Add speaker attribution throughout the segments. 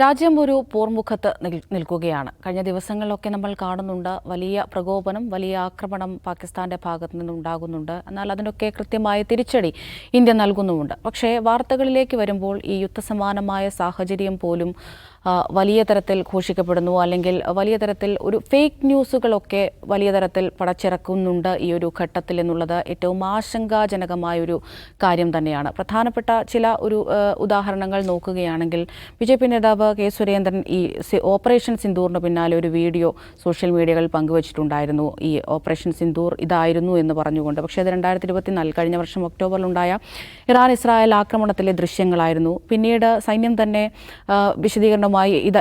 Speaker 1: രാജ്യം ഒരു പോർമുഖത്ത് നിൽക്കുകയാണ്. കഴിഞ്ഞ ദിവസങ്ങളിലൊക്കെ നമ്മൾ കാണുന്നുണ്ട് വലിയ പ്രകോപനം വലിയ ആക്രമണം പാകിസ്ഥാന്റെ ഭാഗത്തു നിന്നുണ്ടാകുന്നുണ്ട്. എന്നാൽ അതിനൊക്കെ കൃത്യമായ തിരിച്ചടി ഇന്ത്യ നൽകുന്നുമുണ്ട്. പക്ഷേ വാർത്തകളിലേക്ക് വരുമ്പോൾ ഈ യുദ്ധസമാനമായ സാഹചര്യം പോലും വലിയ തരത്തിൽ ഘോഷിക്കപ്പെടുന്നു. അല്ലെങ്കിൽ വലിയ തരത്തിൽ ഒരു ഫേക്ക് ന്യൂസുകളൊക്കെ വലിയ തരത്തിൽ പടച്ചിറക്കുന്നുണ്ട് ഈ ഒരു ഘട്ടത്തിൽ എന്നുള്ളത് ഏറ്റവും ആശങ്കാജനകമായൊരു കാര്യം തന്നെയാണ്. പ്രധാനപ്പെട്ട ചില ഒരു ഉദാഹരണങ്ങൾ നോക്കുകയാണെങ്കിൽ ബി ജെ പി നേതാവ് കെ സുരേന്ദ്രൻ ഈ ഓപ്പറേഷൻ സിന്ദൂറിന് പിന്നാലെ ഒരു വീഡിയോ സോഷ്യൽ മീഡിയകളിൽ പങ്കുവച്ചിട്ടുണ്ടായിരുന്നു. ഈ ഓപ്പറേഷൻ സിന്ദൂർ ഇതായിരുന്നു എന്ന് പറഞ്ഞുകൊണ്ട്. പക്ഷേ അത് രണ്ടായിരത്തി ഇരുപത്തിനാല് കഴിഞ്ഞ വർഷം ഒക്ടോബറിലുണ്ടായ ഇറാൻ ഇസ്രായേൽ ആക്രമണത്തിലെ ദൃശ്യങ്ങളായിരുന്നു. പിന്നീട് സൈന്യം തന്നെ ആ, വിശദീകരണവുമായി ഇത്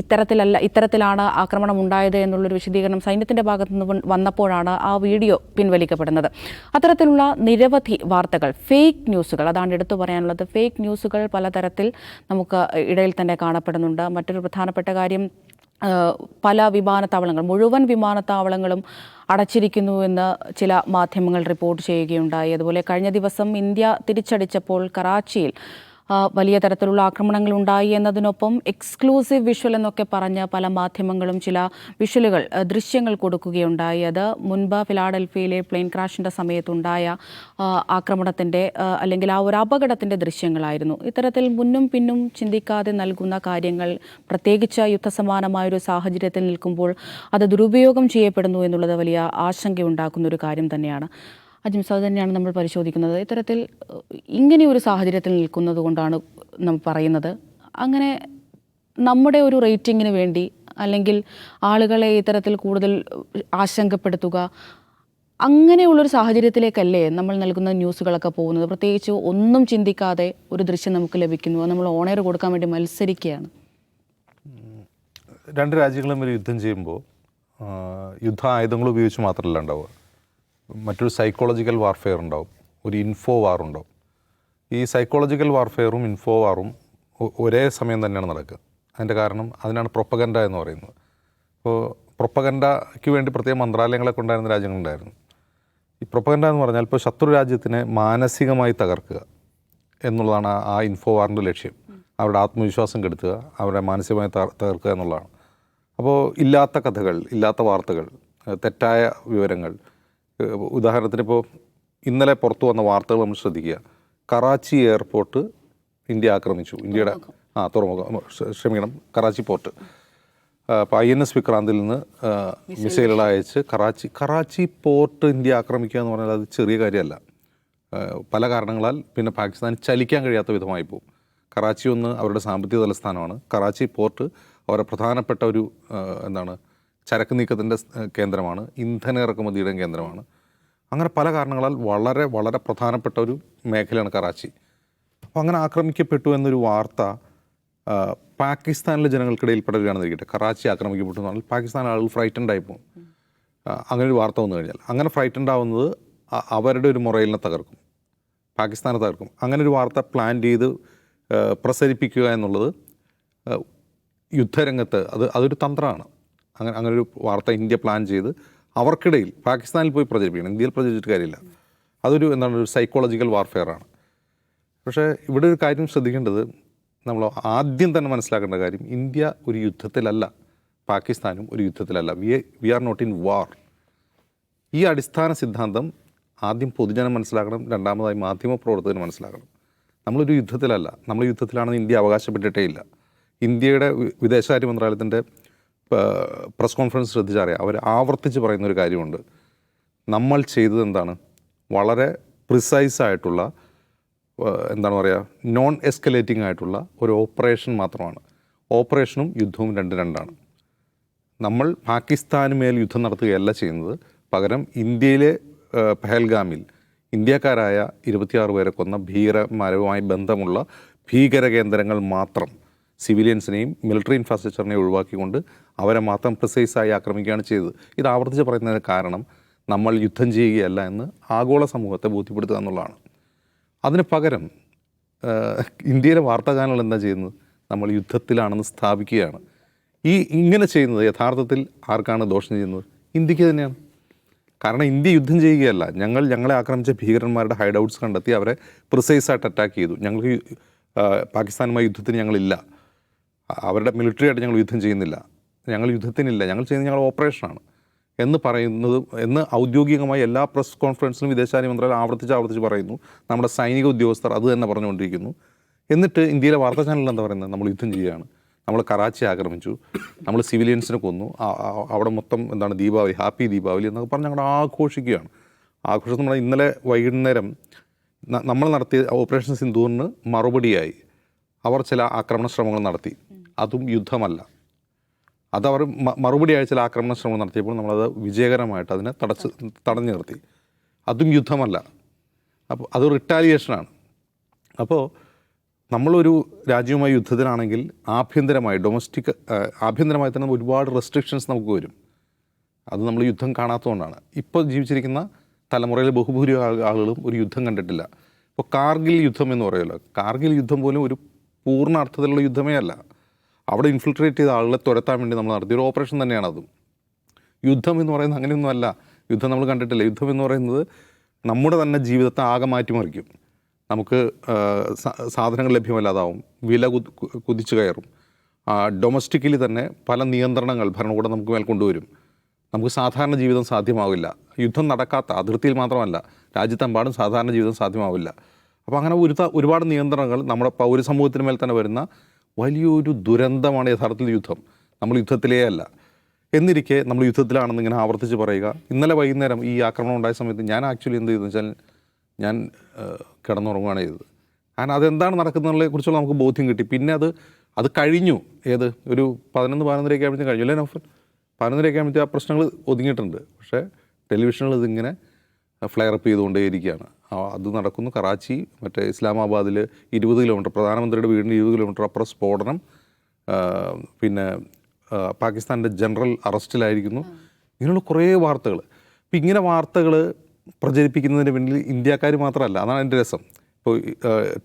Speaker 1: ഇത്തരത്തിലല്ല ഇത്തരത്തിലാണ് ആക്രമണം ഉണ്ടായത് എന്നുള്ളൊരു വിശദീകരണം സൈന്യത്തിന്റെ ഭാഗത്തു നിന്ന് വന്നപ്പോഴാണ് ആ വീഡിയോ പിൻവലിക്കപ്പെടുന്നത്. അത്തരത്തിലുള്ള നിരവധി വാർത്തകൾ ഫേക്ക് ന്യൂസുകൾ അതാണ് എടുത്തു പറയാനുള്ളത്. ഫേക്ക് ന്യൂസുകൾ പലതരത്തിൽ നമുക്ക് ഇടയിൽ തന്നെ കാണപ്പെടുന്നുണ്ട്. മറ്റൊരു പ്രധാനപ്പെട്ട കാര്യം പല വിമാനത്താവളങ്ങൾ മുഴുവൻ വിമാനത്താവളങ്ങളും അടച്ചിരിക്കുന്നു എന്ന് ചില മാധ്യമങ്ങൾ റിപ്പോർട്ട് ചെയ്യുകയുണ്ടായി. അതുപോലെ കഴിഞ്ഞ ദിവസം ഇന്ത്യ തിരിച്ചടിച്ചപ്പോൾ കറാച്ചിയിൽ വലിയ തരത്തിലുള്ള ആക്രമണങ്ങൾ ഉണ്ടായി എന്നതിനൊപ്പം എക്സ്ക്ലൂസീവ് വിഷ്വൽ എന്നൊക്കെ പറഞ്ഞ് പല മാധ്യമങ്ങളും ചില വിഷ്വലുകൾ ദൃശ്യങ്ങൾ കൊടുക്കുകയുണ്ടായി. അത് മുൻപ് ഫിലാഡൽഫിയയിലെ പ്ലെയിൻ ക്രാഷിന്റെ സമയത്തുണ്ടായ ആക്രമണത്തിന്റെ അല്ലെങ്കിൽ ആ ഒരു അപകടത്തിന്റെ ദൃശ്യങ്ങളായിരുന്നു. ഇത്തരത്തിൽ മുന്നും പിന്നും ചിന്തിക്കാതെ നൽകുന്ന കാര്യങ്ങൾ പ്രത്യേകിച്ച് യുദ്ധസമാനമായൊരു സാഹചര്യത്തിൽ നിൽക്കുമ്പോൾ അത് ദുരുപയോഗം ചെയ്യപ്പെടുന്നു എന്നുള്ളത് വലിയ ആശങ്കയുണ്ടാക്കുന്ന ഒരു കാര്യം തന്നെയാണ്. അജിംസ് തന്നെയാണ് നമ്മൾ പരിശോധിക്കുന്നത്. ഇത്തരത്തിൽ ഇങ്ങനെ ഒരു സാഹചര്യത്തിൽ നിൽക്കുന്നത് കൊണ്ടാണ് നമ്മൾ പറയുന്നത്. അങ്ങനെ നമ്മുടെ ഒരു റേറ്റിങ്ങിന് വേണ്ടി അല്ലെങ്കിൽ ആളുകളെ ഇത്തരത്തിൽ കൂടുതൽ ആശങ്കപ്പെടുത്തുക അങ്ങനെയുള്ളൊരു സാഹചര്യത്തിലേക്കല്ലേ നമ്മൾ നൽകുന്ന ന്യൂസുകളൊക്കെ പോകുന്നത്. പ്രത്യേകിച്ച് ഒന്നും ചിന്തിക്കാതെ ഒരു ദൃശ്യം നമുക്ക് ലഭിക്കുന്നു. നമ്മൾ ഓണയർ കൊടുക്കാൻ വേണ്ടി മത്സരിക്കുകയാണ്.
Speaker 2: രണ്ട് രാജ്യങ്ങളും ഒരു യുദ്ധം ചെയ്യുമ്പോൾ യുദ്ധ ആയുധങ്ങൾ ഉപയോഗിച്ച് മാത്രമല്ല ഉണ്ടാവുക. മറ്റൊരു സൈക്കോളജിക്കൽ വാർഫെയർ ഉണ്ടാവും. ഒരു ഇൻഫോ വാർ ഉണ്ടാവും. ഈ സൈക്കോളജിക്കൽ വാർഫെയറും ഇൻഫോ വാറും ഒരേ സമയം തന്നെയാണ് നടക്കുക. അതിന്റെ കാരണം അതിനാണ് പ്രൊപ്പഗൻഡ എന്ന് പറയുന്നത്. ഇപ്പോൾ പ്രൊപ്പഗൻഡയ്ക്ക് വേണ്ടി പ്രത്യേക മന്ത്രാലയങ്ങളെ കൊണ്ടായിരുന്ന രാജ്യങ്ങളുണ്ടായിരുന്നു. ഈ പ്രൊപ്പഗൻഡ എന്ന് പറഞ്ഞാൽ ഇപ്പോൾ ശത്രു രാജ്യത്തിനെ മാനസികമായി തകർക്കുക എന്നുള്ളതാണ് ആ- ഇൻഫോ വാറിന്റെ ലക്ഷ്യം. അവരുടെ ആത്മവിശ്വാസം കെടുത്തുക അവരെ മാനസികമായി തകർക്കുക എന്നുള്ളതാണ്. അപ്പോൾ ഇല്ലാത്ത കഥകൾ ഇല്ലാത്ത വാർത്തകൾ തെറ്റായ വിവരങ്ങൾ ഉദാഹരണത്തിന് ഇപ്പോൾ ഇന്നലെ പുറത്തു വന്ന വാർത്തകൾ നമ്മൾ ശ്രദ്ധിക്കുക. കറാച്ചി എയർപോർട്ട് ഇന്ത്യ ആക്രമിച്ചു. ഇന്ത്യയുടെ ആ തുറമുഖം. ക്ഷ- ക്ഷമിക്കണം. കറാച്ചി പോർട്ട്. അപ്പോൾ ഐ എൻ എസ് വിക്രാന്തിൽ നിന്ന് മിസൈലുകൾ. അയച്ച് കറാച്ചി കറാച്ചി പോർട്ട് ഇന്ത്യ ആക്രമിക്കുക എന്ന് പറഞ്ഞാൽ അത് ചെറിയ കാര്യമല്ല. പല കാരണങ്ങളാൽ പിന്നെ പാകിസ്ഥാൻ ചലിക്കാൻ കഴിയാത്ത വിധമായി പോകും കറാച്ചി ഒന്ന് അവരുടെ സാമ്പത്തിക തലസ്ഥാനമാണ്. കറാച്ചി പോർട്ട് അവരുടെ പ്രധാനപ്പെട്ട ഒരു എന്താണ് ചരക്ക് നീക്കത്തിന്റെ കേന്ദ്രമാണ് ഇന്ധന ഇറക്കുമതിയുടെ കേന്ദ്രമാണ്. അങ്ങനെ പല കാരണങ്ങളാൽ വളരെ വളരെ പ്രധാനപ്പെട്ട ഒരു മേഖലയാണ് കറാച്ചി. അപ്പോൾ അങ്ങനെ ആക്രമിക്കപ്പെട്ടു എന്നൊരു വാർത്ത പാകിസ്ഥാനിലെ ജനങ്ങൾക്കിടയിൽ പടരുകയാണെന്ന് ഇരിക്കട്ടെ. കറാച്ചി ആക്രമിക്കപ്പെട്ടു എന്ന് പറഞ്ഞാൽ പാകിസ്ഥാൻ ആളുകൾ ഫ്രൈറ്റൻഡ് ആയി പോകും. അങ്ങനെ ഒരു വാർത്ത വന്നു കഴിഞ്ഞാൽ. അങ്ങനെ ഫ്രൈറ്റൻഡ് ആവുന്നത് അവരുടെ ഒരു മുറയിലിനെ തകർക്കും. പാകിസ്ഥാനെ തകർക്കും. അങ്ങനെ ഒരു വാർത്ത പ്ലാൻ ചെയ്ത് പ്രസരിപ്പിക്കുക എന്നുള്ളത് യുദ്ധരംഗത്ത് അത് അതൊരു തന്ത്രമാണ്. അങ്ങനെ അങ്ങനെ ഒരു വാർത്ത ഇന്ത്യ പ്ലാൻ ചെയ്ത് അവർക്കിടയിൽ പാകിസ്ഥാനിൽ പോയി പ്രചരിപ്പിക്കണം. ഇന്ത്യയിൽ പ്രചരിച്ചിട്ട് കാര്യമില്ല. അതൊരു എന്താണ് ഒരു സൈക്കോളജിക്കൽ വാർഫെയർ ആണ്. പക്ഷേ ഇവിടെ ഒരു കാര്യം ശ്രദ്ധിക്കേണ്ടത് നമ്മൾ ആദ്യം തന്നെ മനസ്സിലാക്കേണ്ട കാര്യം ഇന്ത്യ ഒരു യുദ്ധത്തിലല്ല പാകിസ്ഥാനും ഒരു യുദ്ധത്തിലല്ല. We we are not in war. ഈ അടിസ്ഥാന സിദ്ധാന്തം ആദ്യം പൊതുജനം മനസ്സിലാക്കണം രണ്ടാമതായി മാധ്യമ പ്രവർത്തകന് മനസ്സിലാക്കണം. നമ്മളൊരു യുദ്ധത്തിലല്ല. നമ്മൾ യുദ്ധത്തിലാണെന്ന് ഇന്ത്യ അവകാശപ്പെട്ടിട്ടേ ഇല്ല. ഇന്ത്യയുടെ വിദേശകാര്യ മന്ത്രാലയത്തിന്റെ പ്രസ് കോൺഫറൻസ് ശ്രദ്ധിച്ചറിയാം. അവർ ആവർത്തിച്ച് പറയുന്ന ഒരു കാര്യമുണ്ട്. നമ്മൾ ചെയ്തത് എന്താണ്? വളരെ പ്രിസൈസ് ആയിട്ടുള്ള എന്താണ് പറയുക നോൺ എസ്കലേറ്റിംഗ് ആയിട്ടുള്ള ഒരു ഓപ്പറേഷൻ മാത്രമാണ്. ഓപ്പറേഷനും യുദ്ധവും രണ്ട് രണ്ടാണ്. നമ്മൾ പാകിസ്ഥാന് മേൽ യുദ്ധം നടത്തുകയല്ല ചെയ്യുന്നത്. പകരം ഇന്ത്യയിലെ പെഹൽഗാമിൽ ഇന്ത്യക്കാരായ ഇരുപത്തിയാറ് പേരെ കൊന്ന ഭീകരമാരുമായി ബന്ധമുള്ള ഭീകര കേന്ദ്രങ്ങൾ മാത്രം സിവിലിയൻസിനെയും മിലിറ്ററി ഇൻഫ്രാസ്ട്രക്ചറിനെയും ഒഴിവാക്കിക്കൊണ്ട് അവരെ മാത്രം പ്രിസൈസായി ആക്രമിക്കുകയാണ് ചെയ്തത്. ഇത് ആവർത്തിച്ച് പറയുന്നതിന് കാരണം നമ്മൾ യുദ്ധം ചെയ്യുകയല്ല എന്ന് ആഗോള സമൂഹത്തെ ബോധ്യപ്പെടുത്തുക എന്നുള്ളതാണ്. അതിന് പകരം ഇന്ത്യയിലെ വാർത്താ ചാനൽ എന്താ ചെയ്യുന്നത്? നമ്മൾ യുദ്ധത്തിലാണെന്ന് സ്ഥാപിക്കുകയാണ്. ഈ ഇങ്ങനെ ചെയ്യുന്നത് യഥാർത്ഥത്തിൽ ആർക്കാണ് ദോഷം ചെയ്യുന്നത്? ഇന്ത്യയ്ക്ക് തന്നെയാണ്. കാരണം ഇന്ത്യ യുദ്ധം ചെയ്യുകയല്ല. ഞങ്ങൾ ഞങ്ങളെ ആക്രമിച്ച ഭീകരന്മാരുടെ ഹൈഡ് ഔട്ട്സ് കണ്ടെത്തി അവരെ പ്രിസൈസായിട്ട് അറ്റാക്ക് ചെയ്തു. ഞങ്ങൾക്ക് പാകിസ്ഥാനുമായി യുദ്ധത്തിന് ഞങ്ങളില്ല. അവരുടെ മിലിറ്ററി ആയിട്ട് ഞങ്ങൾ യുദ്ധം ചെയ്യുന്നില്ല. ഞങ്ങൾ യുദ്ധത്തിനില്ല. ഞങ്ങൾ ചെയ്യുന്നത് ഞങ്ങൾ ഓപ്പറേഷനാണ്. എന്ന് പറയുന്നത് എന്ന് ഔദ്യോഗികമായി എല്ലാ പ്രസ് കോൺഫറൻസിലും വിദേശകാര്യ മന്ത്രാലയം ആവർത്തിച്ച് ആവർത്തിച്ച് പറയുന്നു. നമ്മുടെ സൈനിക ഉദ്യോഗസ്ഥർ അത് തന്നെ പറഞ്ഞുകൊണ്ടിരിക്കുന്നു. എന്നിട്ട് ഇന്ത്യയിലെ വാർത്താ ചാനലിൽ എന്താ പറയുന്നത്? നമ്മൾ യുദ്ധം ചെയ്യുകയാണ്. നമ്മൾ കറാച്ചി ആക്രമിച്ചു. നമ്മൾ സിവിലിയൻസിനെ കൊന്നു. അവിടെ മൊത്തം എന്താണ് ദീപാവലി ഹാപ്പി ദീപാവലി എന്നൊക്കെ പറഞ്ഞ് ഞങ്ങൾ ആഘോഷിക്കുകയാണ്. ആഘോഷം നമ്മൾ ഇന്നലെ വൈകുന്നേരം നമ്മൾ നടത്തിയ ഓപ്പറേഷൻ സിന്ധൂറിന് മറുപടിയായി. അവർ ചില ആക്രമണ ശ്രമങ്ങൾ നടത്തി. അതും യുദ്ധമല്ല. അതവർ മറുപടി ചില ആക്രമണ ശ്രമം നടത്തിയപ്പോൾ നമ്മളത് വിജയകരമായിട്ട് അതിനെ തടച്ച് തടഞ്ഞു നിർത്തി. അതും യുദ്ധമല്ല. അപ്പോൾ അത് റിട്ടാലിയേഷനാണ്. അപ്പോൾ നമ്മളൊരു രാജ്യവുമായി യുദ്ധത്തിലാണെങ്കിൽ ആഭ്യന്തരമായി ഡൊമസ്റ്റിക് ആഭ്യന്തരമായി തന്നെ ഒരുപാട് റെസ്ട്രിക്ഷൻസ് നമുക്ക് വരും. അത് നമ്മൾ യുദ്ധം കാണാത്തതുകൊണ്ടാണ്. ഇപ്പോൾ ജീവിച്ചിരിക്കുന്ന തലമുറയിലെ ബഹുഭൂരിഭാഗം ആളുകളും ഒരു യുദ്ധം കണ്ടിട്ടില്ല. ഇപ്പോൾ കാർഗിൽ യുദ്ധം എന്ന് പറയുമല്ലോ. കാർഗിൽ യുദ്ധം പോലും ഒരു പൂർണ അർത്ഥത്തിലുള്ള യുദ്ധമേ അല്ല. അവിടെ ഇൻഫിൽട്രേറ്റ് ചെയ്ത ആളുകളെ തുരത്താൻ വേണ്ടി നമ്മൾ നടത്തിയ ഒരു ഓപ്പറേഷൻ തന്നെയാണ് അതും. യുദ്ധം എന്ന് പറയുന്നത് അങ്ങനെയൊന്നും അല്ല യുദ്ധം നമ്മൾ കണ്ടിട്ടില്ല. യുദ്ധം എന്ന് പറയുന്നത് നമ്മുടെ തന്നെ ജീവിതത്തെ ആകെ മാറ്റിമറിക്കും. നമുക്ക് സാധനങ്ങൾ ലഭ്യമല്ലാതാവും. വില കുതിച്ചു കയറും. ഡൊമസ്റ്റിക്കലി തന്നെ പല നിയന്ത്രണങ്ങൾ ഭരണകൂടം നമുക്ക് മേൽ കൊണ്ടുവരും. നമുക്ക് സാധാരണ ജീവിതം സാധ്യമാവില്ല. യുദ്ധം നടക്കാത്ത അതിർത്തിയിൽ മാത്രമല്ല രാജ്യത്തെമ്പാടും സാധാരണ ജീവിതം സാധ്യമാവില്ല. അപ്പോൾ അങ്ങനെ ഒരു ഒരുപാട് നിയന്ത്രണങ്ങൾ നമ്മുടെ പൗരസമൂഹത്തിന് മേൽ തന്നെ വരുന്ന വലിയൊരു ദുരന്തമാണ് യഥാർത്ഥത്തിൽ യുദ്ധം. നമ്മൾ യുദ്ധത്തിലേ അല്ല. എന്നിരിക്കെ നമ്മൾ യുദ്ധത്തിലാണെന്ന് ഇങ്ങനെ ആവർത്തിച്ച് പറയുക ഇന്നലെ വൈകുന്നേരം ഈ ആക്രമണം ഉണ്ടായ സമയത്ത് ഞാൻ ആക്ച്വലി എന്ത് ചെയ്തെന്ന് വെച്ചാൽ ഞാൻ കിടന്നുറങ്ങുകയാണ് ചെയ്തത്. കാരണം അതെന്താണ് നടക്കുന്നതിനെ കുറിച്ചുള്ള നമുക്ക് ബോധ്യം കിട്ടി. പിന്നെ അത് അത് കഴിഞ്ഞു. ഏത്? ഒരു പതിനൊന്ന് പതിനൊന്നരയൊക്കെ ആകുമ്പോഴത്തേക്കും കഴിഞ്ഞു. അല്ലേ നൗഫൽ? പതിനൊന്നരയൊക്കെ ആകുമ്പോഴത്തേക്കും ആ പ്രശ്നങ്ങൾ ഒതുങ്ങിയിട്ടുണ്ട്. പക്ഷേ ടെലിവിഷനിൽ ഇതിങ്ങനെ ഫ്ലെയർ അപ്പ് ചെയ്തുകൊണ്ടേയിരിക്കുകയാണ്. അത് നടക്കുന്നു. കറാച്ചി മറ്റേ ഇസ്ലാമാബാദിൽ ഇരുപത് കിലോമീറ്റർ പ്രധാനമന്ത്രിയുടെ വീടിന് ഇരുപത് കിലോമീറ്റർ അപ്പുറം സ്ഫോടനം. പിന്നെ പാകിസ്ഥാന്റെ ജനറൽ അറസ്റ്റിലായിരിക്കുന്നു. ഇങ്ങനെയുള്ള കുറേ വാർത്തകൾ ഇപ്പം ഇങ്ങനെ വാർത്തകൾ പ്രചരിപ്പിക്കുന്നതിന് പിന്നിൽ ഇന്ത്യക്കാർ മാത്രമല്ല അതാണ് എന്റെ രസം. ഇപ്പോൾ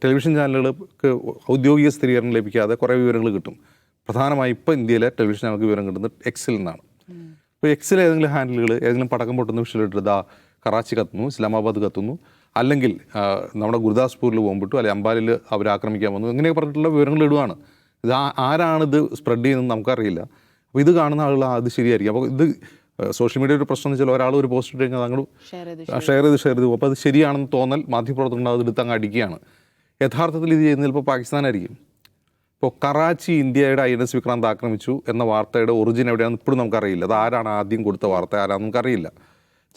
Speaker 2: ടെലിവിഷൻ ചാനലുകൾക്ക് ഔദ്യോഗിക സ്ഥിരീകരണം ലഭിക്കാതെ കുറേ വിവരങ്ങൾ കിട്ടും. പ്രധാനമായും ഇപ്പോൾ ഇന്ത്യയിലെ ടെലിവിഷൻ ചാനലുകൾക്ക് വിവരം കിട്ടുന്നത് എക്സിൽ നിന്നാണ്. അപ്പോൾ എക്സിൽ ഏതെങ്കിലും ഹാൻഡിലുകൾ ഏതെങ്കിലും പടക്കം പൊട്ടുന്ന വിഷയമിട്ട് ദാ കറാച്ചി കത്തുന്നു ഇസ്ലാമാബാദ് കത്തുന്നു. അല്ലെങ്കിൽ നമ്മുടെ ഗുരുദാസ്പൂരിൽ പോകുമ്പോട്ടു അല്ലെങ്കിൽ അമ്പാലിൽ അവർ ആക്രമിക്കാൻ വന്നു. ഇങ്ങനെയൊക്കെ പറഞ്ഞിട്ടുള്ള വിവരങ്ങൾ ഇടുവാണ്. ഇത് ആ- ആരാണിത് സ്പ്രെഡ് ചെയ്യുന്നത് നമുക്കറിയില്ല. അപ്പോൾ ഇത് കാണുന്ന ആളുകൾ അത് ശരിയായിരിക്കും. അപ്പോൾ ഇത് സോഷ്യൽ മീഡിയ ഒരു പ്രശ്നം എന്ന് വെച്ചാൽ ഒരാൾ ഒരു പോസ്റ്റ് ഇട്ട് കഴിഞ്ഞാൽ താങ്കൾ
Speaker 1: ഷെയർ ചെയ്ത്
Speaker 2: ഷെയർ ചെയ്ത്. ഷെയർ ചെയ്തു അപ്പോൾ അത് ശരിയാണെന്ന് തോന്നൽ മാധ്യമപ്രവർത്തകർ അത് എടുത്ത് അങ്ങ് അടിക്കുകയാണ്. യഥാർത്ഥത്തിൽ ഇത് ചെയ്യുന്നത് ചിലപ്പോൾ പാകിസ്ഥാനായിരിക്കും. ഇപ്പോൾ കറാച്ചി ഇന്ത്യയുടെ ഐ എൻ എസ് വിക്രാന്ത് ആക്രമിച്ചു എന്ന വാർത്തയുടെ ഒറിജിൻ എവിടെയാണെന്ന് ഇപ്പോഴും നമുക്കറിയില്ല. അത് ആരാണ് ആദ്യം കൊടുത്ത വാർത്ത? ആരാണെന്ന് നമുക്കറിയില്ല.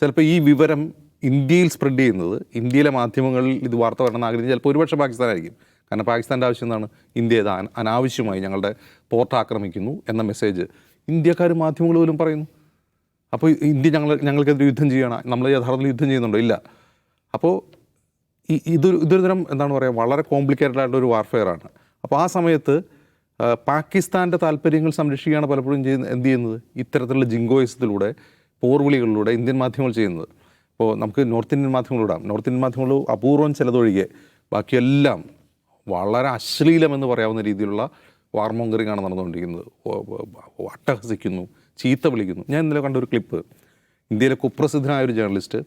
Speaker 2: ചിലപ്പോൾ ഈ വിവരം ഇന്ത്യയിൽ സ്പ്രെഡ് ചെയ്യുന്നത് ഇന്ത്യയിലെ മാധ്യമങ്ങളിൽ ഇത് വാർത്ത വരണമെന്ന് ആഗ്രഹിച്ച് ചിലപ്പോൾ ഒരുപക്ഷെ പാകിസ്ഥാനായിരിക്കും. കാരണം പാകിസ്ഥാന്റെ ആവശ്യം എന്താണ്? ഇന്ത്യ ഇത് അനാവശ്യമായി ഞങ്ങളുടെ പോർട്ട് ആക്രമിക്കുന്നു എന്ന മെസ്സേജ് ഇന്ത്യക്കാർ മാധ്യമങ്ങൾ പോലും പറയുന്നു. അപ്പോൾ ഇന്ത്യ ഞങ്ങൾ ഞങ്ങൾക്കെതിരെ യുദ്ധം ചെയ്യണം. നമ്മൾ യഥാർത്ഥത്തിൽ യുദ്ധം ചെയ്യുന്നുണ്ടോ? ഇല്ല. അപ്പോൾ ഈ ഇതൊരു ഇതൊരു തരം എന്താണ് പറയുക വളരെ കോംപ്ലിക്കേറ്റഡ് ആയിട്ടുള്ള ഒരു വാർഫെയർ ആണ്. അപ്പോൾ ആ സമയത്ത് പാകിസ്ഥാന്റെ താല്പര്യങ്ങൾ സംരക്ഷിക്കുകയാണ് പലപ്പോഴും ചെയ്യുന്ന എന്ത് ചെയ്യുന്നത്? ഇത്തരത്തിലുള്ള ജിങ്കോയിസത്തിലൂടെ പോർവിളികളിലൂടെ ഇന്ത്യൻ മാധ്യമങ്ങൾ ചെയ്യുന്നത്. ഇപ്പോൾ നമുക്ക് നോർത്ത് ഇന്ത്യൻ മാധ്യമങ്ങളിടാം നോർത്ത് ഇന്ത്യൻ മാധ്യമങ്ങൾ അപൂർവം ചിലതൊഴികെ ബാക്കിയെല്ലാം വളരെ അശ്ലീലമെന്ന് പറയാവുന്ന രീതിയിലുള്ള വാർമോങ്കറിംഗ് ആണ് നടന്നുകൊണ്ടിരിക്കുന്നത്. അട്ടഹസിക്കുന്നു ചീത്ത വിളിക്കുന്നു. ഞാൻ ഇന്നലെ കണ്ട ഒരു ക്ലിപ്പ്. ഇന്ത്യയിലെ കുപ്രസിദ്ധനായ ഒരു ജേർണലിസ്റ്റ്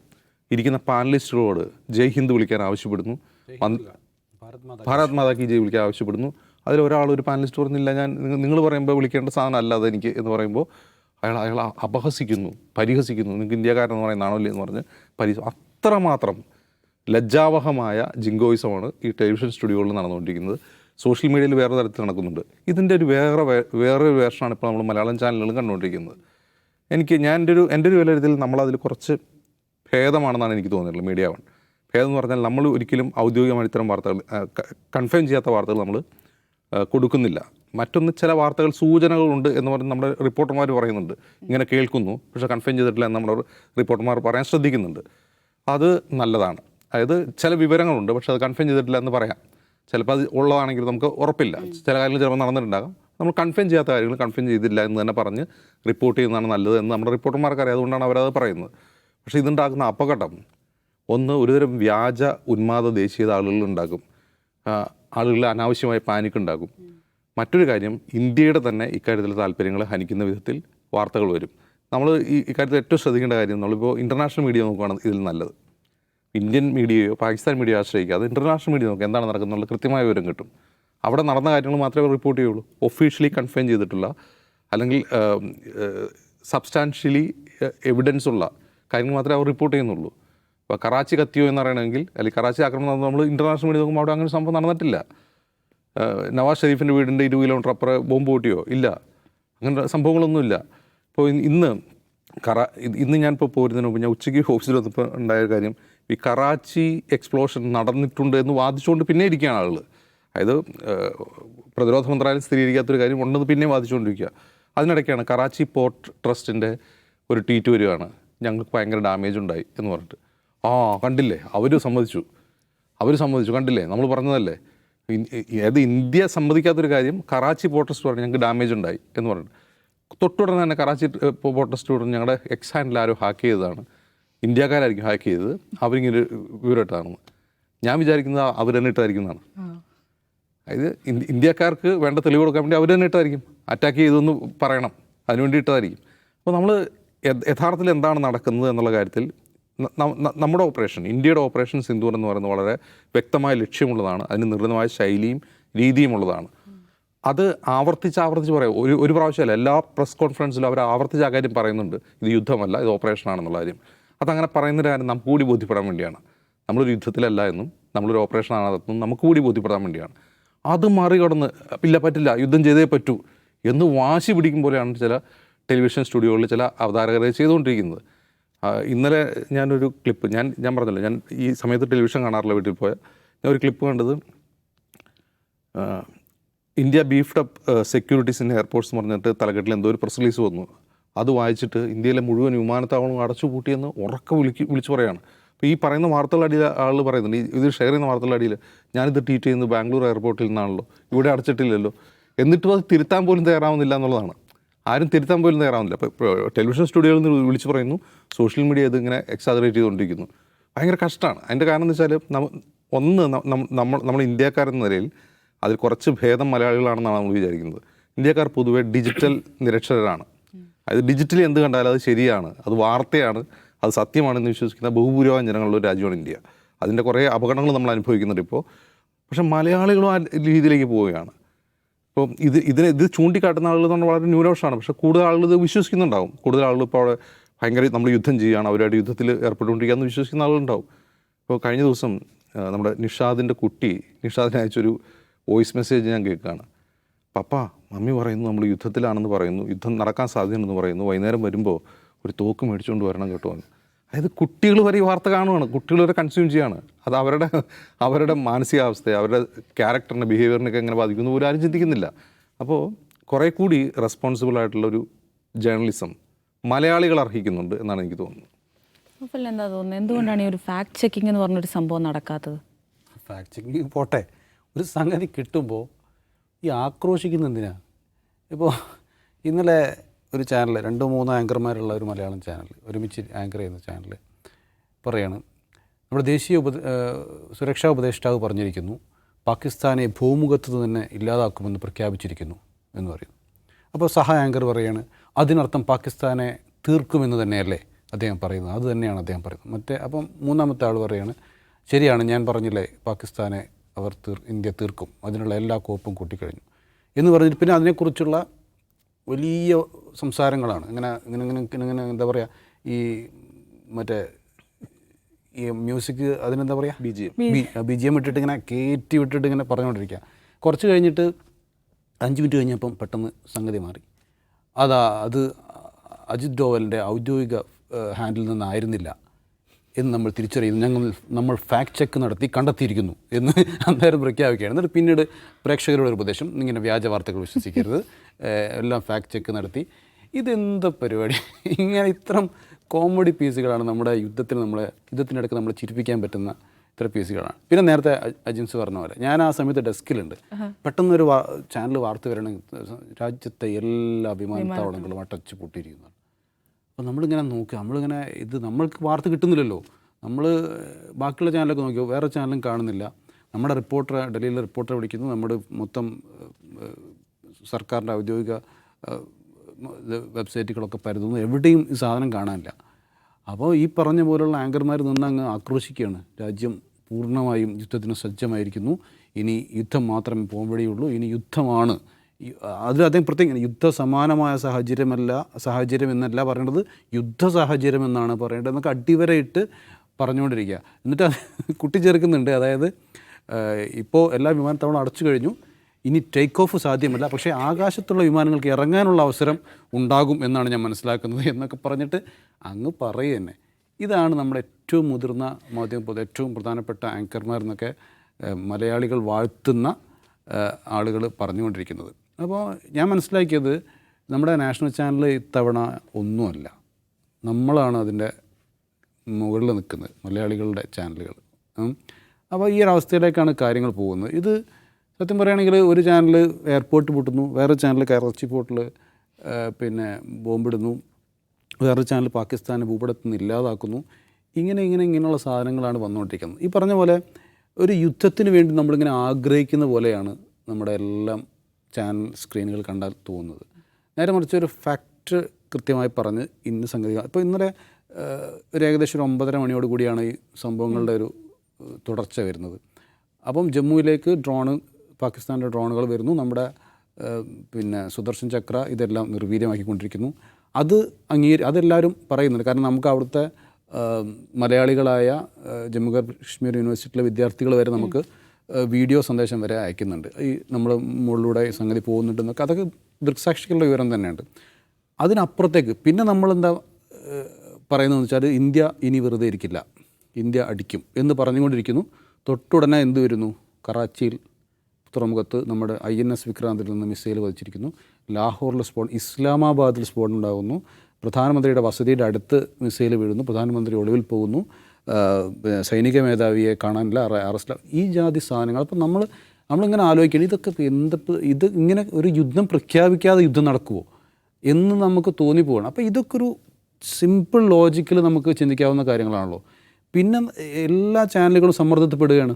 Speaker 2: ഇരിക്കുന്ന പാനലിസ്റ്റുകളോട് ജയ് ഹിന്ദ് വിളിക്കാൻ ആവശ്യപ്പെടുന്നു. ഭാരത് മാതാ കി ജയ്. വിളിക്കാൻ ആവശ്യപ്പെടുന്നു. അതിൽ ഒരാൾ ഒരു പാനലിസ്റ്റ് പറഞ്ഞില്ല ഞാൻ നിങ്ങൾ പറയുമ്പോൾ വിളിക്കേണ്ട സാധനം അല്ല അതെനിക്ക് എന്ന് പറയുമ്പോൾ അയാൾ അയാൾ അപഹസിക്കുന്നു പരിഹസിക്കുന്നു. നിങ്ങൾക്ക് ഇന്ത്യക്കാരൻ എന്ന് പറയുന്ന ആണല്ലോ എന്ന് പറഞ്ഞ് പരി അത്രമാത്രം ലജ്ജാവഹമായ ജിങ്കോയിസമാണ് ഈ ടെലിവിഷൻ സ്റ്റുഡിയോകളിൽ നടന്നുകൊണ്ടിരിക്കുന്നത്. സോഷ്യൽ മീഡിയയിൽ വേറെ തരത്തിൽ നടക്കുന്നുണ്ട്. ഇതിന്റെ ഒരു വേറെ വേറൊരു വേർഷനാണ് ഇപ്പോൾ നമ്മൾ മലയാളം ചാനലുകളും കണ്ടുകൊണ്ടിരിക്കുന്നത്. എനിക്ക് ഞാൻ എന്റെ ഒരു എന്റെ ഒരു വിലയിരുത്തൽ നമ്മളതിൽ കുറച്ച് ഭേദമാണെന്നാണ് എനിക്ക് തോന്നിയിട്ടുള്ളത് മീഡിയ വൺ. ഭേദം എന്ന് പറഞ്ഞാൽ നമ്മൾ ഒരിക്കലും ഔദ്യോഗികമായി ഇത്തരം വാർത്തകൾ കൺഫേം ചെയ്യാത്ത വാർത്തകൾ നമ്മൾ കൊടുക്കുന്നില്ല. മറ്റൊന്ന് ചില വാർത്തകൾ സൂചനകളുണ്ട് എന്ന് പറഞ്ഞ് നമ്മുടെ റിപ്പോർട്ടർമാർ പറയുന്നുണ്ട്. ഇങ്ങനെ കേൾക്കുന്നു. പക്ഷെ കൺഫേം ചെയ്തിട്ടില്ല എന്ന് നമ്മുടെ റിപ്പോർട്ടർമാർ പറയാൻ ശ്രദ്ധിക്കുന്നുണ്ട്. അത് നല്ലതാണ്. അതായത് ചില വിവരങ്ങളുണ്ട് പക്ഷെ അത് കൺഫേം ചെയ്തിട്ടില്ല എന്ന് പറയാം. ചിലപ്പോൾ അത് ഉള്ളതാണെങ്കിൽ നമുക്ക് ഉറപ്പില്ല. ചില കാര്യങ്ങൾ ചിലപ്പോൾ നടന്നിട്ടുണ്ടാകാം. നമ്മൾ കൺഫേം ചെയ്യാത്ത കാര്യങ്ങൾ കൺഫേം ചെയ്തില്ല എന്ന് തന്നെ പറഞ്ഞ് റിപ്പോർട്ട് ചെയ്യുന്നതാണ് നല്ലത് എന്ന് നമ്മുടെ റിപ്പോർട്ടർമാർക്ക് അറിയാം. അതുകൊണ്ടാണ് അവരത് പറയുന്നത്. പക്ഷേ ഇതുണ്ടാക്കുന്ന അപകടം. ഒന്ന് ഒരുതരം വ്യാജ ഉന്മാദ ദേശീയത ആളുകളിൽ ഉണ്ടാക്കും ആളുകളിൽ അനാവശ്യമായ പാനിക് ഉണ്ടാകും മറ്റൊരു കാര്യം ഇന്ത്യയുടെ തന്നെ ഇക്കാര്യത്തിലെ താല്പര്യങ്ങൾ ഹനിക്കുന്ന വിധത്തിൽ വാർത്തകൾ വരും. നമ്മൾ ഈ ഇക്കാര്യത്തിൽ ഏറ്റവും ശ്രദ്ധിക്കേണ്ട കാര്യം നമ്മളിപ്പോൾ ഇന്റർനാഷണൽ മീഡിയ നോക്കുകയാണ് ഇതിൽ നല്ലത്. ഇന്ത്യൻ മീഡിയയോ പാകിസ്ഥാൻ മീഡിയയോ ആശ്രയിക്കാതെ ഇന്റർനാഷണൽ മീഡിയ നോക്കുക. എന്താണ് നടക്കുന്നുള്ള കൃത്യമായ വിവരം കിട്ടും. അവിടെ നടന്ന കാര്യങ്ങൾ മാത്രമേ റിപ്പോർട്ട് ചെയ്യുള്ളൂ. ഒഫീഷ്യലി കൺഫേം ചെയ്തിട്ടുള്ള അല്ലെങ്കിൽ സബ്സ്റ്റാൻഷ്യലി എവിഡൻസ് ഉള്ള കാര്യങ്ങൾ മാത്രമേ അവർ റിപ്പോർട്ട് ചെയ്യുന്നുള്ളൂ. ഇപ്പോൾ കറാച്ചി കത്തിയോ എന്ന് പറയണമെങ്കിൽ അല്ലെങ്കിൽ കറാച്ചി ആക്രമണം നമ്മൾ ഇന്റർനാഷണൽ മീഡിയ നോക്കുമ്പോൾ അവിടെ അങ്ങനെ സംഭവം നടന്നിട്ടില്ല. നവാസ് ഷെരീഫിന്റെ വീടിന്റെ ഇരുപത് കിലോമീറ്റർ അപ്പുറം ബോംബ് പൊട്ടിയോ? ഇല്ല. അങ്ങനെ സംഭവങ്ങളൊന്നുമില്ല. ഇപ്പോൾ ഇന്ന് കറ ഇന്ന് ഞാനിപ്പോൾ പോരുന്നതിന് മുമ്പ് ഞാൻ ഉച്ചയ്ക്ക് ഓഫീസിൽ വന്നപ്പോൾ ഉണ്ടായ കാര്യം ഈ കറാച്ചി എക്സ്പ്ലോഷൻ നടന്നിട്ടുണ്ട് എന്ന് വാദിച്ചുകൊണ്ട് പിന്നെ ഇരിക്കുകയാണ് ആളുകൾ അതായത് പ്രതിരോധ മന്ത്രാലയം സ്ഥിരീകരിക്കാത്തൊരു കാര്യം ഉണ്ടെന്ന് പിന്നെ വാദിച്ചുകൊണ്ടിരിക്കുക. അതിനിടയ്ക്കാണ് കറാച്ചി പോർട്ട് ട്രസ്റ്റിന്റെ ഒരു ട്വീറ്റ് വരികയാണ്. ഞങ്ങൾക്ക് ഭയങ്കര ഡാമേജ് ഉണ്ടായി എന്ന് പറഞ്ഞിട്ട്. ആ കണ്ടില്ലേ? അവർ സമ്മതിച്ചു. അവർ സമ്മതിച്ചു. കണ്ടില്ലേ? നമ്മൾ പറഞ്ഞതല്ലേ? അത് ഏത് ഇന്ത്യ സമ്മതിക്കാത്തൊരു കാര്യം കറാച്ചി പോട്ടസ്റ്റ് പറഞ്ഞു ഞങ്ങൾക്ക് ഡാമേജ് ഉണ്ടായി എന്ന് പറഞ്ഞു തൊട്ടുടനെ തന്നെ കറാച്ചി പോട്ടസ്റ്റ് പറഞ്ഞു ഞങ്ങളുടെ എക്സ് ഹാൻഡിൽ ആരോ ഹാക്ക് ചെയ്തതാണ്. ഇന്ത്യക്കാരായിരിക്കും ഹാക്ക് ചെയ്തത്. അവരിങ്ങനെ വിവരമായിട്ടാണെന്ന് ഞാൻ വിചാരിക്കുന്നത് അവർ തന്നെ ഇട്ടായിരിക്കുന്നതാണ് അതായത് ഇന്ത്യ- ഇന്ത്യക്കാർക്ക് വേണ്ട തെളിവ് കൊടുക്കാൻ വേണ്ടി അവർ തന്നെ ഇട്ടായിരിക്കും അറ്റാക്ക് ചെയ്തെന്ന് പറയണം. അതിനുവേണ്ടി ഇട്ടതായിരിക്കും. അപ്പോൾ നമ്മൾ യഥാർത്ഥത്തിൽ എന്താണ് നടക്കുന്നത് എന്നുള്ള കാര്യത്തിൽ നമ്മുടെ ഓപ്പറേഷൻ ഇന്ത്യയുടെ ഓപ്പറേഷൻ സിന്ദൂർ എന്ന് പറയുന്നത് വളരെ വ്യക്തമായ ലക്ഷ്യമുള്ളതാണ്. അതിന് നിർണിതമായ ശൈലിയും രീതിയും ഉള്ളതാണ് അത് ആവർത്തിച്ച് ആവർത്തിച്ച് പറയാം. ഒരു ഒരു പ്രാവശ്യമല്ല എല്ലാ പ്രസ് കോൺഫറൻസിലും അവർ ആവർത്തിച്ച് ആ കാര്യം പറയുന്നുണ്ട്. ഇത് യുദ്ധമല്ല ഇത് ഓപ്പറേഷനാണെന്നുള്ള കാര്യം. അതങ്ങനെ പറയുന്നൊരു കാര്യം നമുക്ക് കൂടി ബോധ്യപ്പെടാൻ വേണ്ടിയാണ്. നമ്മളൊരു യുദ്ധത്തിലല്ല എന്നും നമ്മളൊരു ഓപ്പറേഷനാണ് അതെന്നും നമുക്ക് കൂടി ബോധ്യപ്പെടാൻ വേണ്ടിയാണ്. അത് മറികടന്ന് ഇല്ല പറ്റില്ല യുദ്ധം ചെയ്തേ പറ്റൂ എന്ന് വാശി പിടിക്കും പോലെയാണ് ചില ടെലിവിഷൻ സ്റ്റുഡിയോകളിൽ ചില അവതാരകരെ ചെയ്തുകൊണ്ടിരിക്കുന്നത്. ഇന്നലെ ഞാനൊരു ക്ലിപ്പ് ഞാൻ ഞാൻ പറഞ്ഞല്ലോ ഞാൻ ഈ സമയത്ത് ടെലിവിഷൻ കാണാറില്ല വീട്ടിൽ പോയ ഞാൻ ഒരു ക്ലിപ്പ് കണ്ടത് India beefed up securities in airports പറഞ്ഞിട്ട് തലക്കെട്ടിൽ എന്തോ ഒരു പ്രസ് റിലീസ് വന്നു. അത് വായിച്ചിട്ട് ഇന്ത്യയിലെ മുഴുവൻ വിമാനത്താവളവും അടച്ചു പൂട്ടിയെന്ന് ഉറക്കം വിളിക്ക് വിളിച്ചു പറയുകയാണ് അപ്പോൾ ഈ പറയുന്ന വാർത്തകളുടെ അടിയിൽ ആൾ പറയുന്നുണ്ട് ഇത് ഷെയർ ചെയ്യുന്ന വാർത്തകളുടെ അടിയിൽ ഞാനിത് ട്വീറ്റ് ചെയ്യുന്നത് ബാംഗ്ലൂർ എയർപോർട്ടിൽ നിന്നാണല്ലോ ഇവിടെ അടച്ചിട്ടില്ലല്ലോ. എന്നിട്ടും അത് തിരുത്താൻ പോലും തയ്യാറാവുന്നില്ല എന്നുള്ളതാണ്. ആരും തിരുത്താൻ പോലും തയ്യാറാവുന്നില്ല. അപ്പോൾ ടെലിവിഷൻ സ്റ്റുഡിയോയിൽ നിന്ന് വിളിച്ച് പറയുന്നു സോഷ്യൽ മീഡിയ ഇത് ഇങ്ങനെ ചെയ്തുകൊണ്ടിരിക്കുന്നു. ഭയങ്കര കഷ്ടമാണ്. അതിന്റെ കാരണം എന്ന് വെച്ചാൽ ഒന്ന് നമ്മൾ നമ്മൾ ഇന്ത്യക്കാരെന്ന നിലയിൽ അതിൽ കുറച്ച് ഭേദം മലയാളികളാണെന്നാണ് നമ്മൾ വിചാരിക്കുന്നത്. ഇന്ത്യക്കാർ പൊതുവെ ഡിജിറ്റൽ നിരക്ഷരരാണ്. അത് ഡിജിറ്റലി എന്ത് കണ്ടാലും അത് ശരിയാണ് അത് വാർത്തയാണ് അത് സത്യമാണെന്ന് വിശ്വസിക്കുന്ന ബഹുഭൂരിഭാഗം ജനങ്ങളുള്ള ഒരു രാജ്യമാണ് ഇന്ത്യ. അതിന്റെ കുറേ അപകടങ്ങൾ നമ്മൾ അനുഭവിക്കുന്നുണ്ട് ഇപ്പോൾ പക്ഷേ മലയാളികളും ആ രീതിയിലേക്ക് പോവുകയാണ്. ഇപ്പോൾ ഇത് ഇതിനെ ഇത് ചൂണ്ടിക്കാട്ടുന്ന ആളുകൾ എന്ന് പറഞ്ഞാൽ വളരെ ന്യൂനപക്ഷമാണ്. പക്ഷേ കൂടുതൽ ആളുകൾ ഇത് വിശ്വസിക്കുന്നുണ്ടാവും. കൂടുതൽ ആളുകൾ ഇപ്പോൾ അവിടെ ഭയങ്കര നമ്മൾ യുദ്ധം ചെയ്യുകയാണ് അവരുടെ യുദ്ധത്തിൽ ഏർപ്പെട്ടുകൊണ്ടിരിക്കുകയെന്ന് വിശ്വസിക്കുന്ന ആളുകളുണ്ടാവും. ഇപ്പോൾ കഴിഞ്ഞ ദിവസം നമ്മുടെ നിഷാദിന്റെ കുട്ടി നിഷാദിന് അയച്ചൊരു വോയിസ് മെസ്സേജ് ഞാൻ കേൾക്കുകയാണ്. പപ്പ മമ്മി പറയുന്നു നമ്മൾ യുദ്ധത്തിലാണെന്ന് പറയുന്നു യുദ്ധം നടക്കാൻ സാധ്യതയുണ്ടെന്ന് പറയുന്നു വൈകുന്നേരം വരുമ്പോൾ ഒരു തോക്ക് മേടിച്ചുകൊണ്ട് വരണം കേട്ടോ അതായത് കുട്ടികൾ വരെ ഈ വാർത്ത കാണുവാണ്. കുട്ടികൾ വരെ കൺസ്യൂം ചെയ്യുകയാണ് അത് അവരുടെ അവരുടെ മാനസികാവസ്ഥയെ അവരുടെ ക്യാരക്ടറിനെ ബിഹേവിയറിനൊക്കെ എങ്ങനെ ബാധിക്കുന്നു പോലും ആരും ചിന്തിക്കുന്നില്ല. അപ്പോൾ കുറേ കൂടി റെസ്പോൺസിബിൾ ആയിട്ടുള്ള ഒരു ജേർണലിസം മലയാളികൾ അർഹിക്കുന്നുണ്ട് എന്നാണ് എനിക്ക് തോന്നുന്നത്.
Speaker 1: അപ്പോൾ എന്താ തോന്നുന്നത്? എന്തുകൊണ്ടാണ് ഈ ഒരു ഫാക്ട് ചെക്കിംഗ് എന്ന് പറഞ്ഞൊരു സംഭവം നടക്കാത്തത്?
Speaker 3: ഫാക്ട് ചെക്കിംഗ് പോട്ടെ. ഒരു സംഗതി കിട്ടുമ്പോൾ ഈ ആക്രോശിക്കുന്ന എന്തിനാ? ഇപ്പോൾ ഇന്നലെ ഒരു ചാനൽ രണ്ടോ മൂന്നോ ആങ്കർമാരുള്ള ഒരു മലയാളം ചാനൽ ഒരുമിച്ച് ആങ്കർ ചെയ്യുന്ന ചാനൽ പറയാണ്. നമ്മുടെ ദേശീയ ഉപ സുരക്ഷാ ഉപദേഷ്ടാവ് പറഞ്ഞിരിക്കുന്നു പാകിസ്ഥാനെ ഭൂമുഖത്ത് തന്നെ ഇല്ലാതാക്കുമെന്ന് പ്രഖ്യാപിച്ചിരിക്കുന്നു എന്ന് പറയുന്നു. അപ്പോൾ സഹ ആങ്കർ പറയാണ് അതിനർത്ഥം പാകിസ്ഥാനെ തീർക്കുമെന്ന് തന്നെയല്ലേ അദ്ദേഹം പറയുന്നത്? അത് തന്നെയാണ് അദ്ദേഹം പറയുന്നത്. മറ്റേ അപ്പം മൂന്നാമത്തെ ആൾ പറയാണ് ശരിയാണ് ഞാൻ പറഞ്ഞില്ലേ പാകിസ്ഥാനെ അവർ തീർ ഇന്ത്യ തീർക്കും അതിനുള്ള എല്ലാ കോപ്പും കൂട്ടിക്കഴിഞ്ഞു എന്ന് പറഞ്ഞിട്ട് പിന്നെ അതിനെക്കുറിച്ചുള്ള വലിയ സംസാരങ്ങളാണ്. ഇങ്ങനെ ഇങ്ങനെ ഇങ്ങനെ ഇങ്ങനെ ഇങ്ങനെ എന്താ പറയുക ഈ മറ്റേ ഈ മ്യൂസിക് അതിനെന്താ പറയുക B G M. B G M ഇട്ടിട്ട് ഇങ്ങനെ കയറ്റി വിട്ടിട്ട് ഇങ്ങനെ പറഞ്ഞുകൊണ്ടിരിക്കുക കുറച്ച് കഴിഞ്ഞിട്ട് അഞ്ച് മിനിറ്റ് കഴിഞ്ഞപ്പം പെട്ടെന്ന് സംഗതി മാറി. അതാ അത് അജിത് ഡോവലിന്റെ ഔദ്യോഗിക ഹാൻഡിൽ നിന്നായിരുന്നില്ല. എന്ന് നമ്മൾ തിരിച്ചറിയുന്നു. ഞങ്ങൾ നമ്മൾ ഫാക്ട് ചെക്ക് നടത്തി കണ്ടെത്തിയിരിക്കുന്നു എന്ന് അന്നേരം പ്രഖ്യാപിക്കുകയാണ്. എന്നിട്ട് പിന്നീട് പ്രേക്ഷകരുടെ ഒരു ഉപദേശം. ഇങ്ങനെ വ്യാജ വാർത്തകൾ വിശ്വസിക്കരുത്. എല്ലാം ഫാക്ട് ചെക്ക് നടത്തി. ഇതെന്താ പരിപാടി? ഇങ്ങനെ ഇത്തരം കോമഡി പീസുകളാണ് നമ്മുടെ യുദ്ധത്തിന് നമ്മളെ യുദ്ധത്തിനിടയ്ക്ക് നമ്മളെ ചിരിപ്പിക്കാൻ പറ്റുന്ന ഇത്ര പീസുകളാണ് പിന്നെ നേരത്തെ അജിൻസ് പറഞ്ഞ പോലെ ഞാൻ ആ സമയത്ത് ഡെസ്കിലുണ്ട്. പെട്ടെന്നൊരു ചാനൽ വാർത്ത വരണമെങ്കിൽ രാജ്യത്തെ എല്ലാ വിമാനത്താവളങ്ങളും അടച്ചു പൂട്ടിയിരിക്കുന്നു. അപ്പോൾ നമ്മളിങ്ങനെ നോക്കുക. നമ്മളിങ്ങനെ ഇത് നമ്മൾക്ക് വാർത്ത കിട്ടുന്നില്ലല്ലോ. നമ്മൾ ബാക്കിയുള്ള ചാനലൊക്കെ നോക്കിയോ? വേറെ ചാനലും കാണുന്നില്ല. നമ്മുടെ റിപ്പോർട്ടർ ഡൽഹിയിലെ റിപ്പോർട്ടറെ വിളിക്കുന്നു. നമ്മുടെ മൊത്തം സർക്കാരിന്റെ ഔദ്യോഗിക വെബ്സൈറ്റുകളൊക്കെ പരതുന്നു. എവിടെയും ഈ സാധനം കാണാനില്ല. അപ്പോൾ ഈ പറഞ്ഞ പോലുള്ള ആങ്കർമാർ നിന്ന് അങ്ങ് ആക്രോശിക്കുകയാണ്. രാജ്യം പൂർണമായും യുദ്ധത്തിന് സജ്ജമായിരിക്കുന്നു. ഇനി യുദ്ധം മാത്രമേ പോംവഴിയുള്ളൂ ഇനി യുദ്ധമാണ്. അതിൽ അദ്ദേഹം പ്രത്യേകം യുദ്ധ സമാനമായ സാഹചര്യമല്ല സാഹചര്യം എന്നല്ല പറയേണ്ടത്. യുദ്ധ സാഹചര്യം എന്നാണ് പറയേണ്ടത് എന്നൊക്കെ അടിവരയിട്ട് പറഞ്ഞുകൊണ്ടിരിക്കുക. എന്നിട്ട് അത് കുട്ടിച്ചേർക്കുന്നുണ്ട് അതായത് ഇപ്പോൾ എല്ലാ വിമാനത്താവളം അടച്ചു കഴിഞ്ഞു. ഇനി ടേക്ക് ഓഫ് സാധ്യമല്ല. പക്ഷേ ആകാശത്തുള്ള വിമാനങ്ങൾക്ക് ഇറങ്ങാനുള്ള അവസരം ഉണ്ടാകും എന്നാണ് ഞാൻ മനസ്സിലാക്കുന്നത് എന്നൊക്കെ പറഞ്ഞിട്ട് അങ്ങ് പറയുക തന്നെ ഇതാണ് നമ്മുടെ ഏറ്റവും മുതിർന്ന മാധ്യമ പൊതു ഏറ്റവും പ്രധാനപ്പെട്ട ആങ്കർമാർ എന്നൊക്കെ മലയാളികൾ വാഴ്ത്തുന്ന ആളുകൾ പറഞ്ഞുകൊണ്ടിരിക്കുന്നത്. അപ്പോൾ ഞാൻ മനസ്സിലാക്കിയത് നമ്മുടെ നാഷണൽ ചാനൽ ഇത്തവണ ഒന്നുമല്ല. നമ്മളാണ് അതിന്റെ മുകളിൽ നിൽക്കുന്നത് മലയാളികളുടെ ചാനലുകൾ. അപ്പോൾ ഈ ഒരു അവസ്ഥയിലേക്കാണ് കാര്യങ്ങൾ പോകുന്നത്. ഇത് സത്യം പറയുകയാണെങ്കിൽ ഒരു ചാനൽ എയർപോർട്ട് പൂട്ടുന്നു വേറെ ചാനൽ കറച്ചി പോർട്ടിൽ പിന്നെ ബോംബിടുന്നു വേറെ ചാനൽ പാകിസ്ഥാനെ ഭൂപടത്തിൽ ഇല്ലാതാക്കുന്നു. ഇങ്ങനെ ഇങ്ങനെ ഇങ്ങനെയുള്ള സാധനങ്ങളാണ് വന്നുകൊണ്ടിരിക്കുന്നത്. ഈ പറഞ്ഞ പോലെ ഒരു യുദ്ധത്തിന് വേണ്ടി നമ്മളിങ്ങനെ ആഗ്രഹിക്കുന്ന പോലെയാണ് നമ്മുടെ എല്ലാം ചാനൽ സ്ക്രീനുകൾ കണ്ടാൽ തോന്നുന്നത്. നേരെ മറിച്ച് ഒരു ഫാക്റ്റ് കൃത്യമായി പറഞ്ഞ് ഇന്ന് സംഗതി ഇപ്പോൾ ഇന്നലെ ഒരു ഏകദേശം ഒരു ഒമ്പതര മണിയോട് കൂടിയാണ് ഈ സംഭവങ്ങളുടെ ഒരു തുടർച്ച വരുന്നത്. അപ്പം ജമ്മുവിലേക്ക് ഡ്രോണ് പാകിസ്ഥാന്റെ ഡ്രോണുകൾ വരുന്നു. നമ്മുടെ പിന്നെ സുദർശൻ ചക്ര ഇതെല്ലാം നിർവീര്യമാക്കിക്കൊണ്ടിരിക്കുന്നു. അത് അംഗീകരി അതെല്ലാവരും പറയുന്നുണ്ട്. കാരണം നമുക്ക് അവിടുത്തെ മലയാളികളായ ജമ്മു കാശ്മീർ യൂണിവേഴ്സിറ്റിയിലെ വിദ്യാർത്ഥികൾ വരെ നമുക്ക് വീഡിയോ സന്ദേശം വരെ അയക്കുന്നുണ്ട്. ഈ നമ്മൾ മുകളിലൂടെ സംഗതി പോകുന്നുണ്ടെന്നൊക്കെ അതൊക്കെ ദൃക്സാക്ഷികളുടെ വിവരം തന്നെയുണ്ട്. അതിനപ്പുറത്തേക്ക് പിന്നെ നമ്മളെന്താ പറയുന്നതെന്ന് വെച്ചാൽ ഇന്ത്യ ഇനി വെറുതെ ഇരിക്കില്ല. ഇന്ത്യ അടിക്കും എന്ന് പറഞ്ഞുകൊണ്ടിരിക്കുന്നു. തൊട്ടുടനെ എന്ത് വരുന്നു? കറാച്ചിയിൽ തുറമുഖത്ത് നമ്മുടെ ഐ എൻ എസ് വിക്രാന്തിൽ നിന്ന് മിസൈൽ പതിച്ചിരിക്കുന്നു. ലാഹോറിൽ സ്ഫോടനം ഇസ്ലാമാബാദിൽ സ്ഫോടനം ഉണ്ടാകുന്നു. പ്രധാനമന്ത്രിയുടെ വസതിയുടെ അടുത്ത് മിസൈൽ വീഴുന്നു. പ്രധാനമന്ത്രി ഒളിവിൽ പോകുന്നു. സൈനിക മേധാവിയെ കാണാനില്ല അറ- അറസ്റ്റ് ഈ ജാതി സാധനങ്ങൾ. അപ്പം നമ്മൾ നമ്മളിങ്ങനെ ആലോചിക്കണം ഇതൊക്കെ എന്ത് ഇത് ഇങ്ങനെ ഒരു യുദ്ധം പ്രഖ്യാപിക്കാതെ യുദ്ധം നടക്കുമോ എന്ന് നമുക്ക് തോന്നിപ്പോവാണ് അപ്പോൾ ഇതൊക്കെ ഒരു സിമ്പിൾ ലോജിക്കിൽ നമുക്ക് ചിന്തിക്കാവുന്ന കാര്യങ്ങളാണല്ലോ. പിന്നെ എല്ലാ ചാനലുകളും സമ്മർദ്ദത്തിൽപ്പെടുകയാണ്.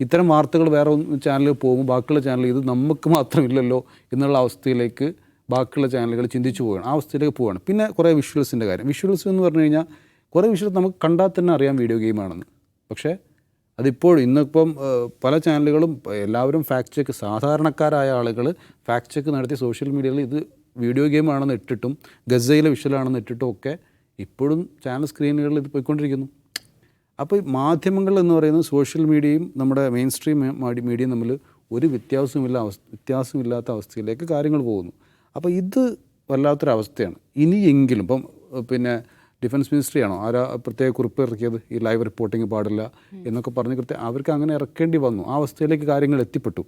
Speaker 3: ഇത്തരം വാർത്തകൾ വേറെ ചാനലിൽ പോകുമ്പോൾ ബാക്കിയുള്ള ചാനൽ ഇത് നമുക്ക് മാത്രമില്ലല്ലോ എന്നുള്ള അവസ്ഥയിലേക്ക് ബാക്കിയുള്ള ചാനലുകൾ ചിന്തിച്ചു പോവുകയാണ് ആ അവസ്ഥയിലേക്ക് പോവുകയാണ്. പിന്നെ കുറേ വിഷ്വൽസിന്റെ കാര്യം. വിഷ്വൽസ് എന്ന് പറഞ്ഞു കഴിഞ്ഞാൽ കുറേ വിഷയം നമുക്ക് കണ്ടാൽ തന്നെ അറിയാം വീഡിയോ ഗെയിമാണെന്ന് പക്ഷേ അതിപ്പോഴും ഇന്നിപ്പം പല ചാനലുകളും എല്ലാവരും ഫാക്ട് ചെക്ക് സാധാരണക്കാരായ ആളുകൾ ഫാക്ട് ചെക്ക് നടത്തി സോഷ്യൽ മീഡിയയിൽ ഇത് വീഡിയോ ഗെയിം ആണെന്ന് ഇട്ടിട്ടും ഗസയിലെ വിഷലാണെന്ന് ഇട്ടിട്ടും ഒക്കെ ഇപ്പോഴും ചാനൽ സ്ക്രീനുകളിൽ ഇത് പോയിക്കൊണ്ടിരിക്കുന്നു. അപ്പോൾ ഈ മാധ്യമങ്ങൾ എന്ന് പറയുന്നത് സോഷ്യൽ മീഡിയയും നമ്മുടെ മെയിൻ സ്ട്രീം മീഡിയയും തമ്മിൽ ഒരു വ്യത്യാസവുമില്ല അവസ്ഥ വ്യത്യാസമില്ലാത്ത അവസ്ഥയിലേക്ക് കാര്യങ്ങൾ പോകുന്നു. അപ്പോൾ ഇത് വല്ലാത്തൊരവസ്ഥയാണ്. ഇനിയെങ്കിലും ഇപ്പം പിന്നെ ഡിഫൻസ് മിനിസ്ട്രിയാണോ? ആരാ പ്രത്യേക കുറിപ്പ് ഇറക്കിയത്? ഈ ലൈവ് റിപ്പോർട്ടിംഗ് പാടില്ല എന്നൊക്കെ പറഞ്ഞ് കൃത്യം അവർക്ക് അങ്ങനെ ഇറക്കേണ്ടി വന്നു. ആ അവസ്ഥയിലേക്ക് കാര്യങ്ങൾ എത്തിപ്പെട്ടു.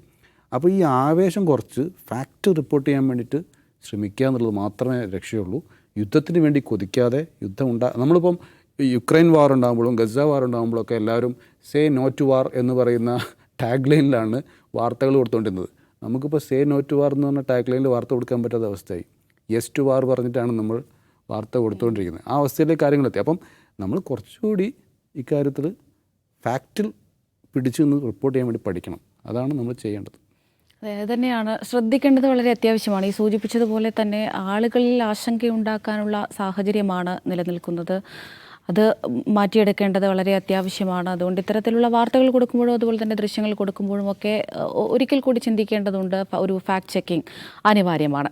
Speaker 3: അപ്പോൾ ഈ ആവേശം കുറച്ച് ഫാക്റ്റ് റിപ്പോർട്ട് ചെയ്യാൻ വേണ്ടിയിട്ട് ശ്രമിക്കുക എന്നുള്ളത് മാത്രമേ രക്ഷയുള്ളൂ യുദ്ധത്തിന് വേണ്ടി കൊതിക്കാതെ യുദ്ധം ഉണ്ടാ നമ്മളിപ്പം യുക്രൈൻ വാർ ഉണ്ടാകുമ്പോഴും ഗസ വാർ ഉണ്ടാകുമ്പോഴും ഒക്കെ എല്ലാവരും സേ നോ ടു വാർ എന്ന് പറയുന്ന ടാഗ് ലൈനിലാണ് വാർത്തകൾ കൊടുത്തുകൊണ്ടിരുന്നത് നമുക്കിപ്പോൾ സേ നോ ടു വാർ എന്ന് പറഞ്ഞ ടാഗ് ലൈനിൽ വാർത്ത കൊടുക്കാൻ പറ്റാത്ത അവസ്ഥയായി. യെസ് ടു വാർ പറഞ്ഞിട്ടാണ് നമ്മൾ വാർത്ത കൊടുത്തുകൊണ്ടിരിക്കുന്നത്. ആ അവസ്ഥയിലേക്ക് കാര്യങ്ങളെത്തി. അപ്പം നമ്മൾ കുറച്ചുകൂടി ഇക്കാര്യത്തിൽ ഫാക്റ്റിൽ പിടിച്ചു നിന്ന് റിപ്പോർട്ട് ചെയ്യാൻ വേണ്ടി പഠിക്കണം. അതാണ് നമ്മൾ ചെയ്യേണ്ടത്.
Speaker 1: തന്നെയാണ്. ശ്രദ്ധിക്കേണ്ടത് വളരെ അത്യാവശ്യമാണ്. ഈ സൂചിപ്പിച്ചതുപോലെ തന്നെ ആളുകളിൽ ആശങ്കയുണ്ടാക്കാനുള്ള സാഹചര്യമാണ് നിലനിൽക്കുന്നത്. അത് മാറ്റിയെടുക്കേണ്ടത് വളരെ അത്യാവശ്യമാണ്. അതുകൊണ്ട് ഇത്തരത്തിലുള്ള വാർത്തകൾ കൊടുക്കുമ്പോഴും അതുപോലെ തന്നെ ദൃശ്യങ്ങൾ കൊടുക്കുമ്പോഴും ഒക്കെ ഒരിക്കൽ കൂടി ചിന്തിക്കേണ്ടതുണ്ട്. ഒരു ഫാക്ട് ചെക്കിംഗ് അനിവാര്യമാണ്.